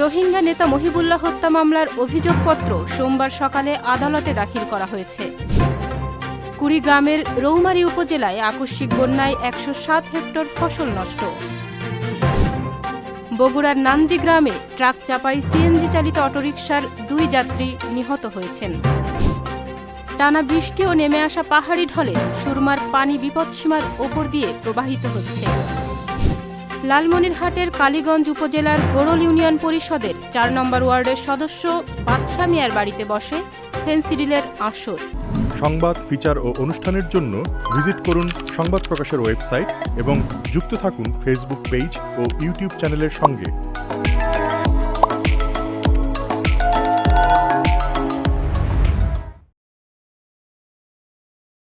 রোহিঙ্গা নেতা মহিবুল্লাহ হত্যা মামলার অভিযোগপত্র সোমবার সকালে আদালতে দাখিল করা হয়েছে। কুড়িগ্রামের রৌমারী উপজেলায় আকস্মিক বন্যায় একশো সাত হেক্টর ফসল নষ্ট। বগুড়ার নান্দি গ্রামে ট্রাক চাপাই সিএনজি চালিত অটোরিকশার দুই যাত্রী নিহত হয়েছেন। টানা বৃষ্টি ও নেমে আসা পাহাড়ি ঢলে সুরমার পানি বিপদসীমার ওপর দিয়ে প্রবাহিত হচ্ছে। লালমনিরহাটের কালীগঞ্জ উপজেলার গোড়ল ইউনিয়ন পরিষদের চার নম্বর ওয়ার্ডের সদস্য বাদশা মিয়ার বাড়িতে বসে ফেন্সিডিলের আসর। সংবাদ, ফিচার ও অনুষ্ঠানের জন্য ভিজিট করুন সংবাদ প্রকাশের ওয়েবসাইট এবং যুক্ত থাকুন ফেসবুক পেজ ও ইউটিউব চ্যানেলের সঙ্গে।